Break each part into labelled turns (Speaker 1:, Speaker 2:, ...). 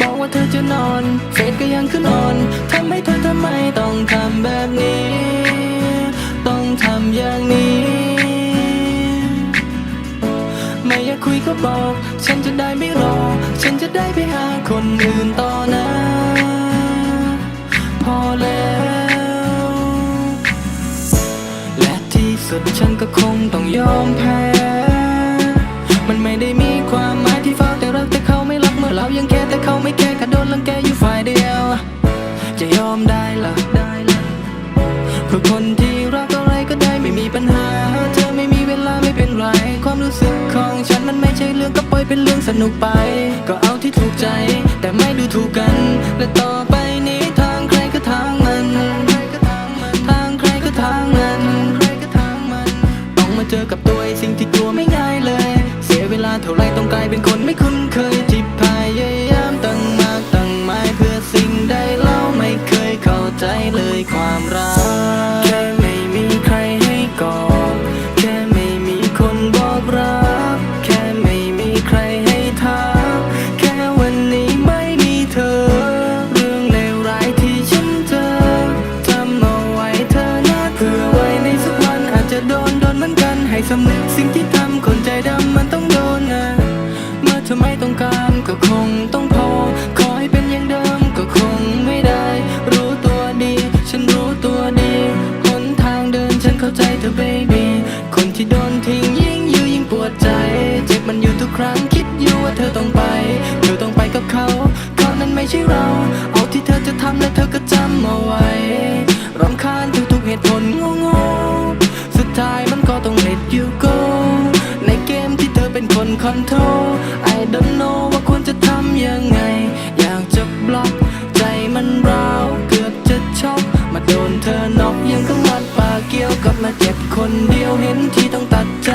Speaker 1: บอก็ยังขึ้นนอนทำให้เธอทำไมต้องทำแบบนี้ ต้องทำอย่างนี้ ไม่อยากคุยก็บอก ฉันจะได้ไม่รอ ฉันจะได้ไปหาคนอื่นต่อนะ พอแล้ว และที่สุดฉันก็คงต้องยอมแพ้ มันไม่ได้มีความหมาย ยังแค่แต่เขาไม่แค่แค่โดนลังแกอยู่ฝ่ายเดียว จะยอมได้หรอได้เหรอเพื่อคนที่รักอะไรก็ได้ไม่มีปัญหา เธอไม่มีเวลาไม่เป็นไร ความรู้สึกของฉันมันไม่ใช่เรื่องก็ปล่อยเป็นเรื่องสนุกไป ก็เอาที่ถูกใจ แต่ไม่ดูถูกกัน และต่อไปนี้ทางใครก็ทางมัน ทางใครก็ทางมัน ต้องมาเจอกับตัวสิ่งที่กลัวไม่ง่ายเลย เสียเวลาเท่าไรต้องกลายเป็นคนไม่คุ้ สำนึกสิ่งที่ทำคนใจดำมันต้องโดนนะ เมื่อเธอไม่ต้องการก็คงต้องพอ ขอให้เป็นอย่างเดิมก็คงไม่ได้ รู้ตัวดี ฉันรู้ตัวดีหนทางเดินฉันเข้าใจเธอ baby คนที่โดนทิ้งยิ่งยื้อยิ่งปวดใจ เจ็บมันอยู่ทุกครั้งคิดอยู่ว่าเธอต้องไป เธอต้องไปกับเขา เขานั้นไม่ใช่เรา เอาที่เธอจะทำและเธอก็จำเอาไว้รำคาญทุกๆเหตุผลโง่ๆ ท้ายมันก็ต้อง let you go ในเกมที่เธอเป็นคนคอนโทรล I don't know ว่าควรจะทำยังไง อยากจะบล็อกใจมันร้าวเกือบจะช็อกมาโดนเธอนอกยังก็มัดปากเกี่ยวกับมาเจ็บคนเดียวเห็นที่ต้องตัดใจ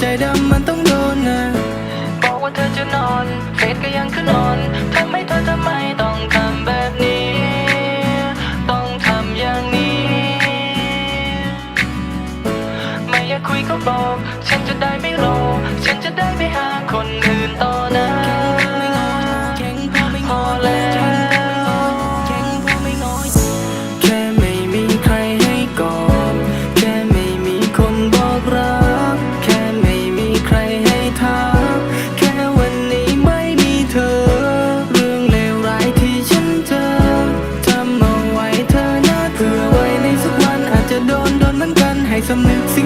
Speaker 1: ใจดำมันต้องโดนนะบอกว่าเธอจะนอนเฟซก็ยังขึ้นอนทำไมเธอทำไมต้องทำแบบนี้ ต้องทำอย่างนี้ ไม่อยากคุยก็บอก ฉันจะได้ไม่รอฉันจะได้ไม่หาคนอื่น some new feelings.